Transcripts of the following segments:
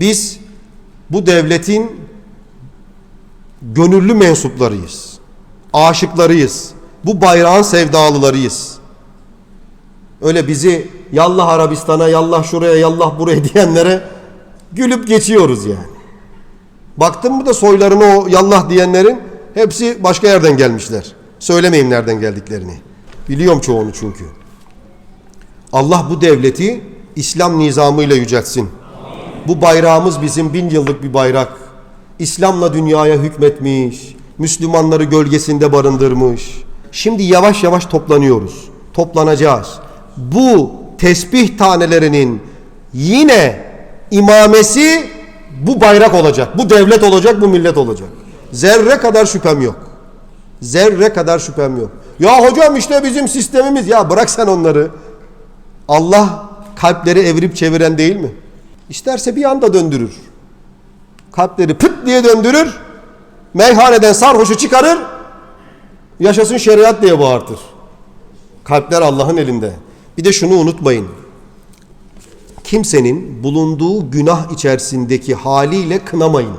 Biz bu devletin gönüllü mensuplarıyız. Aşıklarıyız. Bu bayrağın sevdalılarıyız. Öyle bizi yallah Arabistan'a, yallah şuraya, yallah buraya diyenlere gülüp geçiyoruz yani. Baktım mı da soylarına o yallah diyenlerin hepsi başka yerden gelmişler. Söylemeyeyim nereden geldiklerini. Biliyorum çoğunu çünkü. Allah bu devleti İslam nizamıyla yüceltsin. Bu bayrağımız bizim bin yıllık bir bayrak. İslam'la dünyaya hükmetmiş. Müslümanları gölgesinde barındırmış. Şimdi yavaş yavaş toplanıyoruz. Toplanacağız. Bu tesbih tanelerinin yine imamesi bu bayrak olacak. Bu devlet olacak, bu millet olacak. Zerre kadar şüphem yok. Zerre kadar şüphem yok. Ya hocam işte bizim sistemimiz. Ya bırak sen onları. Allah kalpleri evirip çeviren değil mi? İsterse bir anda döndürür. Kalpleri pıt diye döndürür. Meyhaneden sarhoşu çıkarır. Yaşasın şeriat diye bağırtır. Kalpler Allah'ın elinde. Bir de şunu unutmayın. Kimsenin bulunduğu günah içerisindeki haliyle kınamayın.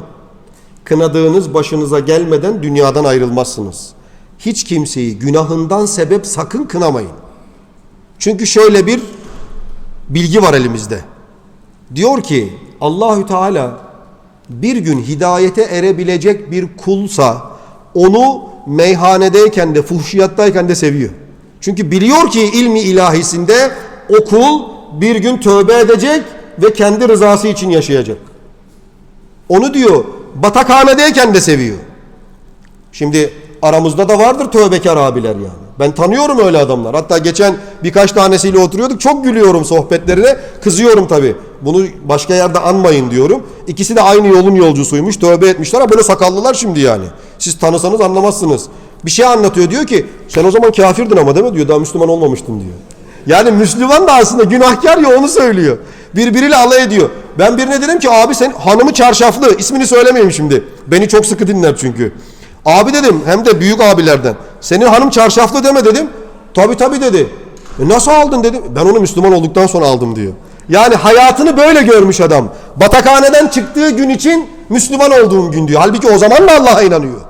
Kınadığınız başınıza gelmeden dünyadan ayrılmazsınız. Hiç kimseyi günahından sebep sakın kınamayın. Çünkü şöyle bir bilgi var elimizde. Diyor ki Allahü Teala bir gün hidayete erebilecek bir kulsa onu meyhanedeyken de fuhşiyattayken de seviyor. Çünkü biliyor ki ilmi ilahisinde o kul bir gün tövbe edecek ve kendi rızası için yaşayacak. Onu diyor batakhanedeyken de seviyor. Şimdi aramızda da vardır tövbekar abiler yani. Ben tanıyorum öyle adamlar. Hatta geçen birkaç tanesiyle oturuyorduk. Çok gülüyorum sohbetlerine. Kızıyorum tabii. Bunu başka yerde anmayın diyorum. İkisi de aynı yolun yolcusuymuş. Tövbe etmişler ama böyle sakallılar şimdi yani. Siz tanısanız anlamazsınız. Bir şey anlatıyor diyor ki sen o zaman kafirdin ama değil mi diyor. Daha Müslüman olmamıştın diyor. Yani Müslüman da aslında günahkar ya onu söylüyor. Birbiriyle alay ediyor. Ben birine dedim ki abi sen hanımı çarşaflı. ismini söylemeyeyim şimdi. Beni çok sıkı dinler çünkü. Abi dedim hem de büyük abilerden. Senin hanım çarşaflı deme dedim. Tabi tabi dedi. E nasıl aldın dedim. Ben onu Müslüman olduktan sonra aldım diyor. Yani hayatını böyle görmüş adam. Batakhaneden çıktığı gün için Müslüman olduğum gün diyor. Halbuki o zaman da Allah'a inanıyor.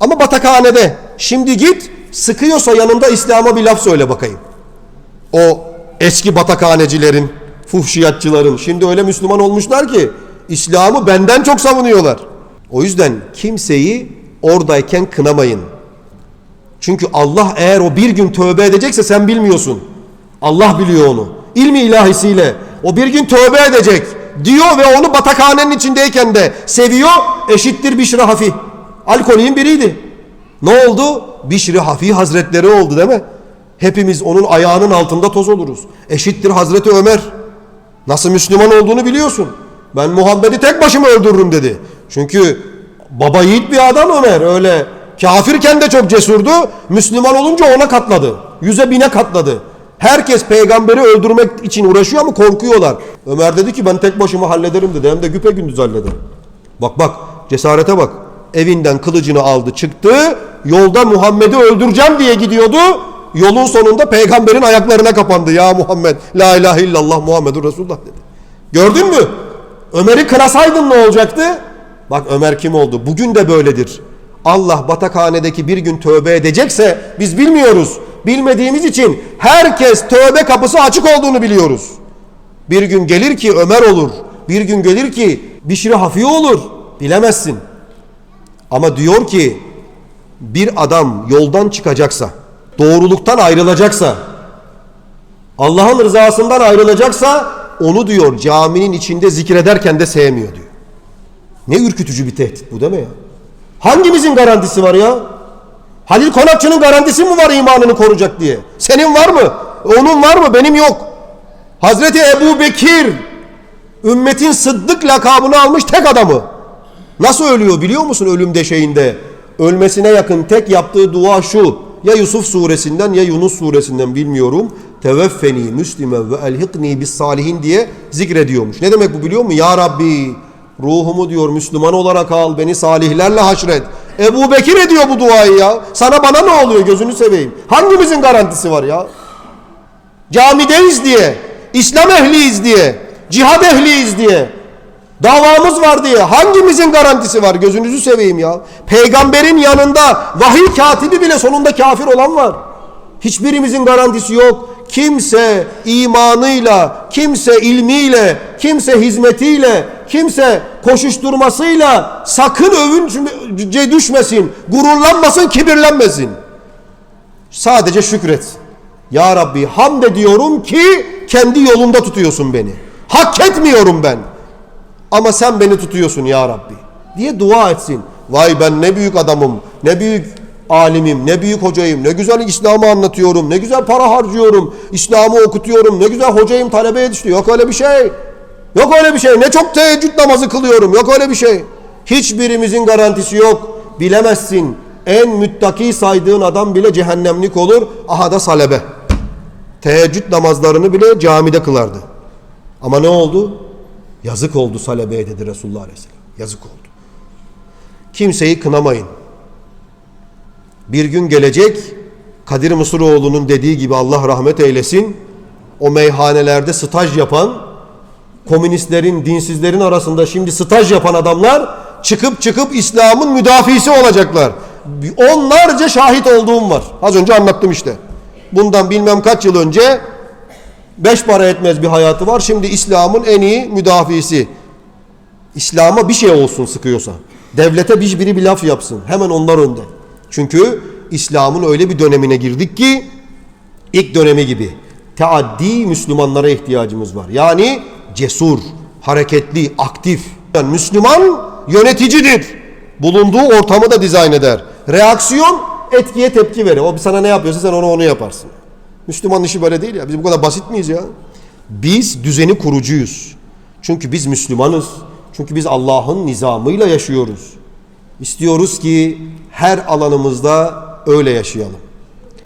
Ama batakhanede şimdi git sıkıyorsa yanında İslam'a bir laf söyle bakayım. O eski batakhanecilerin, fuhşiyatçıların şimdi öyle Müslüman olmuşlar ki İslam'ı benden çok savunuyorlar. O yüzden kimseyi oradayken kınamayın. Çünkü Allah eğer o bir gün tövbe edecekse sen bilmiyorsun. Allah biliyor onu. İlmi ilahisiyle o bir gün tövbe edecek diyor ve onu batakhanenin içindeyken de seviyor eşittir Bişri Hafi. Alkolün biriydi. Ne oldu? Bişri Hafi Hazretleri oldu değil mi? Hepimiz onun ayağının altında toz oluruz. Eşittir Hazreti Ömer. Nasıl Müslüman olduğunu biliyorsun. Ben Muhammed'i tek başıma öldürürüm dedi. Çünkü baba yiğit bir adam Ömer öyle kafirken de çok cesurdu. Müslüman olunca ona katladı. Yüze bine katladı. Herkes peygamberi öldürmek için uğraşıyor ama korkuyorlar. Ömer dedi ki ben tek başıma hallederim dedi. Hem de güpe gündüz halleder. Bak bak cesarete bak. Evinden kılıcını aldı çıktı. Yolda Muhammed'i öldüreceğim diye gidiyordu. Yolun sonunda peygamberin ayaklarına kapandı. Ya Muhammed la ilahe illallah Muhammedur Resulullah dedi. Gördün mü? Ömer'i kırasaydın ne olacaktı? Bak Ömer kim oldu? Bugün de böyledir. Allah batakhanedeki bir gün tövbe edecekse biz bilmiyoruz. Bilmediğimiz için herkes tövbe kapısı açık olduğunu biliyoruz. Bir gün gelir ki Ömer olur. Bir gün gelir ki Bişri Hafiye olur. Bilemezsin. Ama diyor ki bir adam yoldan çıkacaksa, doğruluktan ayrılacaksa, Allah'ın rızasından ayrılacaksa onu diyor caminin içinde zikrederken de sevmiyor diyor. Ne ürkütücü bir tehdit bu değil mi ya? Hangimizin garantisi var ya? Halil Konakçı'nın garantisi mi var imanını koruyacak diye? Senin var mı? Onun var mı? Benim yok. Hazreti Ebu Bekir ümmetin sıddık lakabını almış tek adamı. Nasıl ölüyor biliyor musun ölüm deşeğinde? Ölmesine yakın tek yaptığı dua şu. Ya Yusuf suresinden ya Yunus suresinden bilmiyorum. Teveffeni müslime ve elhikni bis salihin diye zikrediyormuş. Ne demek bu biliyor musun? Ya Rabbi ruhumu diyor Müslüman olarak al beni salihlerle haşret. Ebu Bekir ediyor bu duayı ya. Sana bana ne oluyor gözünü seveyim. Hangimizin garantisi var ya? Camideyiz diye, İslam ehliyiz diye, cihad ehliyiz diye. Davamız var diye hangimizin garantisi var gözünüzü seveyim ya. Peygamberin yanında vahiy katibi bile sonunda kafir olan var. Hiçbirimizin garantisi yok. Kimse imanıyla, kimse ilmiyle, kimse hizmetiyle, kimse koşuşturmasıyla sakın övünce düşmesin, gururlanmasın, kibirlenmesin. Sadece şükret. Ya Rabbi hamd ediyorum ki kendi yolunda tutuyorsun beni. Hak etmiyorum ben. Ama sen beni tutuyorsun ya Rabbi. Diye dua etsin. Vay ben ne büyük adamım, ne büyük alimim, ne büyük hocayım, ne güzel İslam'ı anlatıyorum, ne güzel para harcıyorum, İslam'ı okutuyorum, ne güzel hocayım talebe yetiştiriyor. Yok öyle bir şey. Yok öyle bir şey. Ne çok teheccüd namazı kılıyorum. Yok öyle bir şey. Hiçbirimizin garantisi yok. Bilemezsin. En müttaki saydığın adam bile cehennemlik olur. Aha da salebe. Teheccüd namazlarını bile camide kılardı. Ama ne oldu? Yazık oldu salebeye dedi Resulullah Aleyhisselam. Yazık oldu. Kimseyi kınamayın. Bir gün gelecek Kadir Mısıroğlu'nun dediği gibi Allah rahmet eylesin. O meyhanelerde staj yapan komünistlerin, dinsizlerin arasında şimdi staj yapan adamlar çıkıp çıkıp İslam'ın müdafisi olacaklar. Onlarca şahit olduğum var. Az önce anlattım işte. Bundan bilmem kaç yıl önce beş para etmez bir hayatı var. Şimdi İslam'ın en iyi müdafisi. İslam'a bir şey olsun sıkıyorsa. Devlete bir biri bir laf yapsın. Hemen onlar önde. Çünkü İslam'ın öyle bir dönemine girdik ki ilk dönemi gibi teaddi Müslümanlara ihtiyacımız var. Yani cesur, hareketli, aktif. Yani Müslüman yöneticidir. Bulunduğu ortamı da dizayn eder. Reaksiyon etkiye tepki verir. O sana ne yapıyorsa sen onu onu yaparsın. Müslüman işi böyle değil ya. Biz bu kadar basit miyiz ya? Biz düzeni kurucuyuz. Çünkü biz Müslümanız. Çünkü biz Allah'ın nizamıyla yaşıyoruz. İstiyoruz ki her alanımızda öyle yaşayalım.